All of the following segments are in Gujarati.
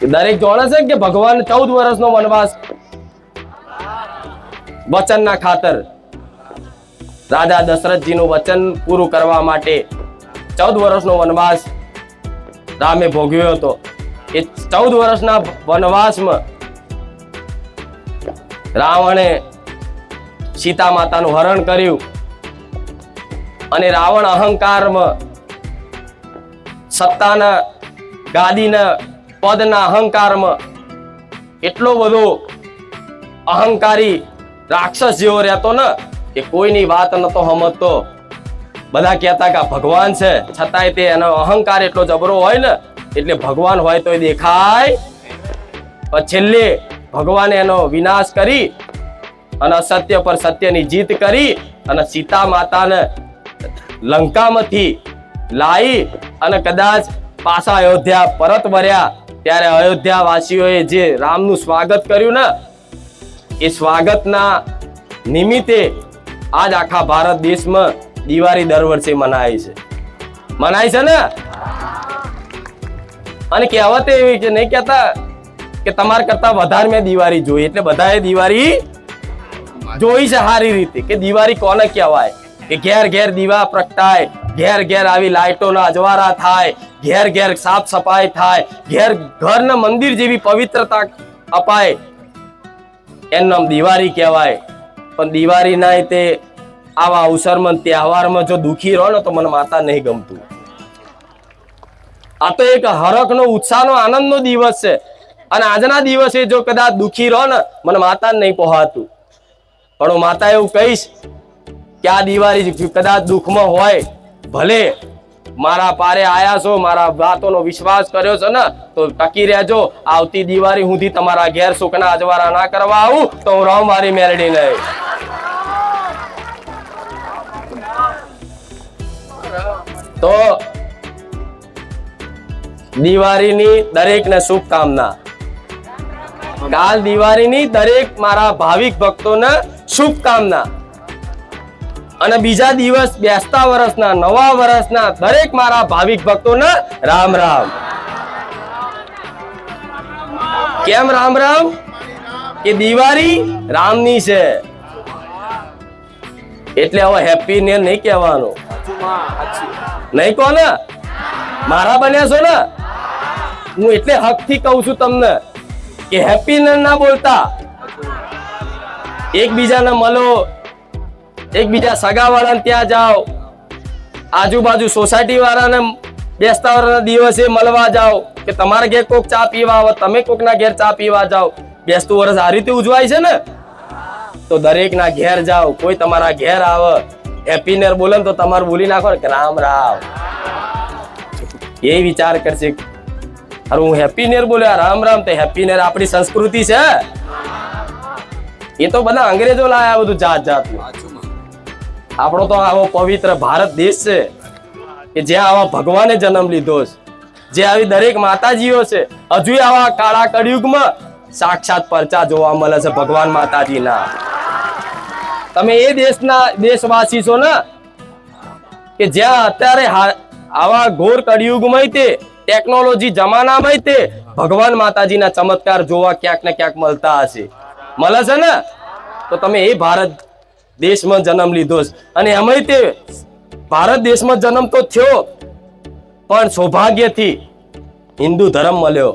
દરેક જાણે છે કે ભગવાન ચૌદ વર્ષનો વનવાસ? વચનના ખાતર. રાજા દશરથજીનું વચન પૂરું કરવા માટે ચૌદ વર્ષનો વનવાસ રામે ભોગવ્યો હતો. એ ચૌદ વર્ષના વનવાસમાં રાવણે સીતા માતાનું હરણ કર્યું અને રાવણ અહંકારમાં સત્તાના ગાદીના પદના અહંકારમાં એટલો બધો અહંકારી રાક્ષસ જેવો રહેતો ને કે કોઈની વાત નતો સમજતો. બધા કહેતા કે ભગવાન છે, છતાંય તે એનો અહંકાર એટલો જબરો હોય ને, એટલે ભગવાન હોય તો દેખાય. છેલ્લે ભગવાને એનો વિનાશ કરી અને અસત્ય પર સત્યની જીત કરી અને સીતા માતાને લંકામાંથી લાવી અને કદાચ પાછા અયોધ્યા પરત વર્યા ત્યારે અયોધ્યા વાસીઓએ જે રામનું સ્વાગત કર્યું ને, એ સ્વાગતના નિમિત્તે આજ આખા ભારત દેશમાં દિવાળી દર વર્ષે મનાય છે. મનાય છે ને? અને કહેવત એવી છે, નહીં કહેતા, કે તમારા કરતા વધારે મેં દિવાળી જોઈ, એટલે બધાએ દિવાળી જોઈ છે સારી રીતે, કે દિવાળી કોને કહેવાય? કે ઘેર ઘેર દીવા પ્રગટાય ઘેર ઘેર આવી લાઇટોના અજવાળા થાય, ઘેર ઘેર સાફ સફાઈ થાય, ઘેર ઘરના મંદિર જેવી પવિત્રતા અપાય. એનું નામ દિવાળી કહેવાય. પણ દિવાળી ના તે આવા અવસરમાં તહેવારમાં જો દુખી રહો ને તો મને માતા નહીં ગમતું. આ તો એક હરખનો, ઉત્સાહનો, આનંદનો દિવસ છે. અને આજના દિવસે જો કદાચ દુખી રહો ને, મને માતા નહીં પહોંચતું પણ હું માતા એવું કહીશ કે આ દિવાળી કદાચ દુઃખમાં હોય ભલે મારા પારે આયા છો, મારા વાતોનો વિશ્વાસ કર્યો છે ને, તો ટકી રહેજો. આવતી દિવાળી સુધી તમારા ઘેર સુખના અજવારા ના કરવા આવું, તો હું રહું મારી મેલડી નહીં તો દિવાળીની દરેકને શુભકામના. કાલ દિવાળીની દરેક મારા ભાવિક ભક્તોને શુભકામના. અને બીજા દિવસ બેસતા વર્ષના નવા વર્ષના દરેક મારા ભાવિક ભક્તોને રામ રામ. કેમ રામ રામ? કે દિવાળી રામની છે. એટલે હવે હેપી ને નહીં કહેવાનું. નહીં કહો ને? મારા બન્યા છો ને? હું એટલે હકથી કહું છું તમને કે હેપી ના બોલતા. એકબીજાને મળો. એકબીજા સગા વાળાને ત્યાં જાઓ. આજુબાજુ સોસાયટી વાળાને બેસતા વાળાના દિવસે મળવા જાઓ કે તમારા ઘેર કોક ચા પીવા આવે, તમે કોકના ઘેર ચા પીવા જાઓ. બેસતું વર્ષ આ રીતે ઉજવાય છે ને? તો દરેકના ઘેર જાઓ, કોઈ તમારા ઘેર આવે. હેપી નેર બોલે ને તો તમારે બોલી નાખો ને રામ રામ. એ વિચાર કરશે અરે હું હેપી નેર બોલ્યો રામ રામ તો હેપી નેર આપણી સંસ્કૃતિ છે. એ તો બધા અંગ્રેજો લાયા બધું જાત જાતનું. આપણો તો આવો પવિત્ર ભારત દેશ છે કે જ્યાં આવા ભગવાને જન્મ લીધો છે. જે આવી દરેક માતાજીઓ છે, હજુ આવા કાળા કળિયુગમાં સાક્ષાત પરચા જોવા મળે છે ભગવાન માતાજીના. તમે એ દેશના દેશવાસી છો ને કે જ્યાં અત્યારે આવા ઘોર કળિયુગમાં તે ટેકનોલોજી જમાનામાં તે ભગવાન માતાજીના ચમત્કાર જોવા ક્યાંક ને ક્યાંક મળતા હશે. મળે છે ને? તો તમે એ ભારત દેશમાં જન્મ લીધો છે. અને એમાંય તે ભારત દેશમાં જન્મ તો થયો, પણ સૌભાગ્યથી હિન્દુ ધર્મ મળ્યો.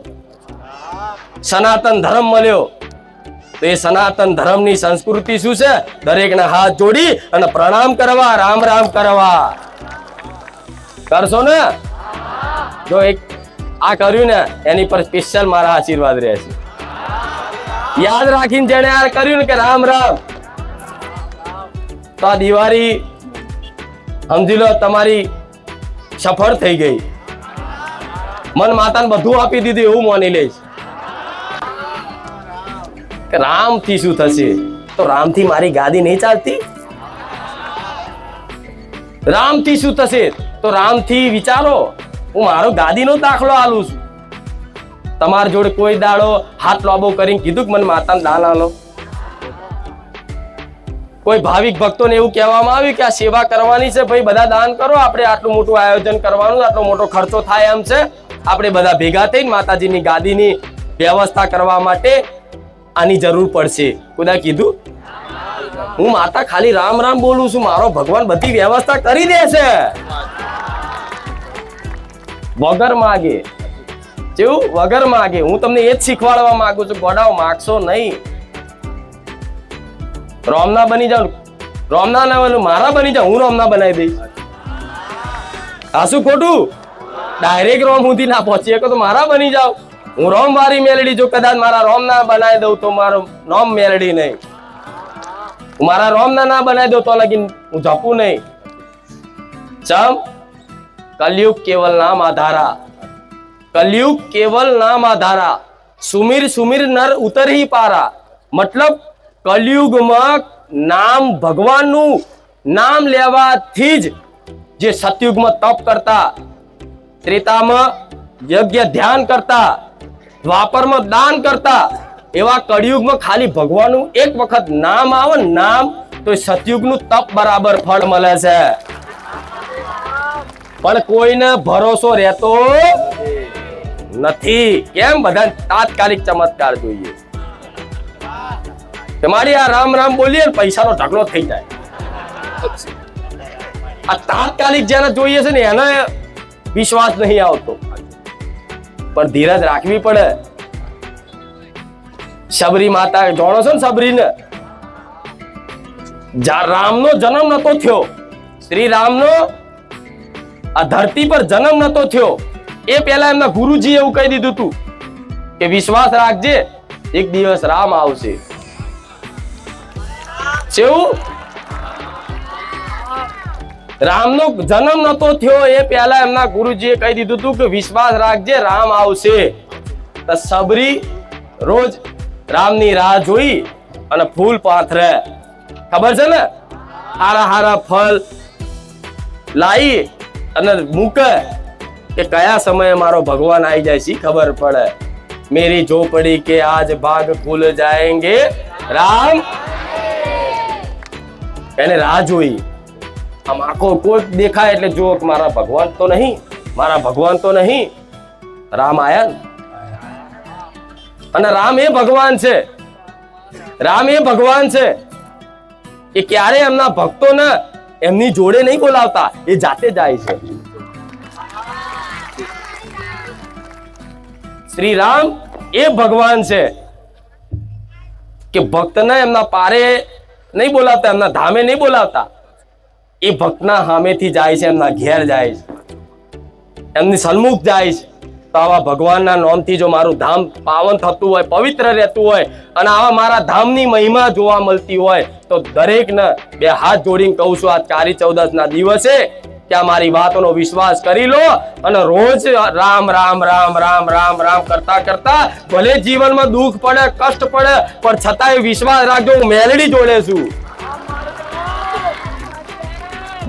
સનાતન ધર્મ મળ્યો. તો એ સનાતન ધર્મની સંસ્કૃતિ શું છે? દરેકના હાથ જોડી અને પ્રણામ કરવા, રામ રામ કરવા. કરશો ને? જો એક આ કર્યું ને, એની પર સ્પેશિયલ મારા આશીર્વાદ રહેશે. યાદ રાખીને જેને આ કર્યું ને કે રામ રામ. તો આ દિવાળી સમજી લો તમારી સફળ થઈ ગઈ. મન માતાને બધું આપી દીધું એવું માની લઈશ કે રામથી શું થશે? તો રામથી મારી ગાદી નહીં ચાલતી? રામથી શું થશે? તો રામથી વિચારો, હું મારો ગાદીનો દાખલો આલું છું. તમારા જોડે કોઈ દાડો હાથ લોબો કરીને કીધું કે મને માતાને દાન આલો કોઈ ભાવિક ભક્તોને એવું કહેવામાં આવ્યું કે આ સેવા કરવાની છે, ભાઈ બધા દાન કરો, આપણે આટલું મોટું આયોજન કરવાનું, આટલો મોટો ખર્ચો થાય એમ છે. આપણે બધા ભેગા થઈને માતાજીની ગાદીની વ્યવસ્થા કરવા માટે આની જરૂર પડશે. કુદા કીધું? હું માતા ખાલી રામ રામ બોલું છું, મારો ભગવાન બધી વ્યવસ્થા કરી દે છે. વગર માગે. જેવું વગર માગે. હું તમને એ જ શીખવાડવા માંગુ છું ગોડાઓ માગશો નહીં. રોમના બની જાઉં. રોમના ના બનું મારા બની જાઉં. હું રોમના બનાવી દઈશ. આ શું ખોટું? ડાયરેક્ટ રોમ સુધી ના પહોંચી શકો તો મારા બની જાવ હું રોમ વાળી મેલડી જો કદાચ મારા રોમ ના બનાવી દઉં તો મારો રોમ મેલડી નહીં. હું મારા રોમ ના ના બનાવી દઉં તો લગીન હું જપું નહીં. ચમ? કલયુગ કેવલ નામ આધારા. કલયુગ કેવલ નામ આધારા. સુમીર સુમીર નર ઉતર હી પારા. મતલબ કલયુગમાં નામ ભગવાનનું નામ લેવાથી જ જે સતયુગમાં તપ કરતા, ત્રેતામાં યજ્ઞ ધ્યાન કરતા, દ્વાપરમાં દાન કરતા, એવા કળિયુગમાં ખાલી ભગવાનનું એક વખત નામ આવે નામ, તો એ સતયુગનું તપ બરાબર ફળ મળે છે. પણ કોઈને ભરોસો રહેતો નથી. કેમ? બધા તાત્કાલિક ચમત્કાર જોઈએ. તમારી આ રામ રામ બોલીએ પૈસાનો ઢગલો થઈ જાય. આ તાત્કાલિક જેને જોઈએ છે ને એને વિશ્વાસ નહીં આવતો. પણ ધીરજ રાખવી પડે. શબરી માતા જાણો છો ને શબરીને? જા- રામનો જન્મ નતો થયો, શ્રી રામનો આ ધરતી પર જન્મ નતો થયો, એ પહેલા એમના ગુરુજી એવું કહી દીધું તું કે વિશ્વાસ રાખજે, એક દિવસ રામ આવશે. રામનો જન્મ નતો થયો, એ પહેલા એમના ગુરુજીએ કહી દીધું હતું કે વિશ્વાસ રાખજે, રામ આવશે. તો સબરી રોજ રામની રાહ જોઈ અને ફૂલ પાથરે. ખબર છે ને? હારા હારા ફળ લાવી અને મૂકે કે કયા સમયે મારો ભગવાન આવી જાય છે ખબર પડે. મેરી ઝોપડી કે આજ ભાગ ખુલ જાયંગે. રામ એને રાહ જોઈ. આમ આખો કોઈ દેખાય એટલે જો મારા ભગવાન તો નહીં, મારા ભગવાન તો નહીં. રામ આયા અને રામ એ ભગવાન છે. રામ એ ભગવાન છે. એ ક્યારે એમના ભક્તોને એમની જોડે નહીં બોલાવતા? એ જાતે જાય છે. શ્રી રામ એ ભગવાન છે. કે ભક્તને એમના પારે નહીં બોલાવતા, એમના ધામે નહીં બોલાવતા. એ ભક્તના સામેથી જાય છે, એમના ઘેર જાય છે. એમની સન્મુખ જાય છે. તો આવા ભગવાનના નામથી જો મારું ધામ પાવન થતું હોય, પવિત્ર રહેતું હોય, અને આવા મારા ધામની મહિમા જોવા મળતી હોય, તો દરેકને બે હાથ જોડીને કહું છું, આ ચારી ચૌદસ ના દિવસે આ મારી વાતોનો વિશ્વાસ કરી લો અને રોજ રામ રામ રામ રામ રામ રામ કરતા કરતા ભલે જીવનમાં દુઃખ પડે, કષ્ટ પડે, પણ છતાંય વિશ્વાસ રાખજો, હું મેલડી જોડે છું.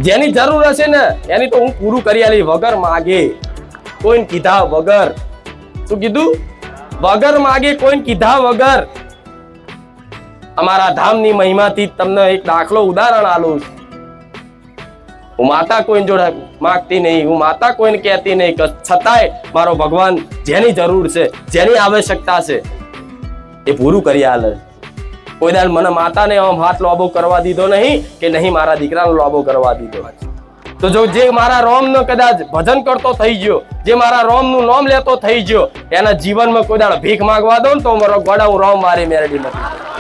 જેની જરૂર હશે ને, એની તો હું પૂરું કરી આલી વગર માગે. કોઈને કીધા વગર. શું કીધું? વગર માગે, કોઈને કીધા વગર. અમારા ધામની મહિમાથી તમને એક દાખલો ઉદાહરણ આલું છું. હું માતા કોઈને જોડે માગતી નહીં, હું માતા કોઈને કહેતી નહીં છતાંય મારો ભગવાન જેની જરૂર છે, જેની આવશ્યકતા છે, એ પૂરું કરી આલે. કોઈ દાડ મને માતાને આમ હાથ લોબો કરવા દીધો નહીં કે નહીં મારા દીકરાનો લોબો કરવા દીધો. તો જો જે મારા રોમનો કદાચ ભજન કરતો થઈ ગયો, જે મારા રોમનું નામ લેતો થઈ ગયો, એના જીવનમાં કોઈ દાડ ભીખ માંગવા દો ને તો મારો ગોડા હું રોમ મારી મેરેડી નથી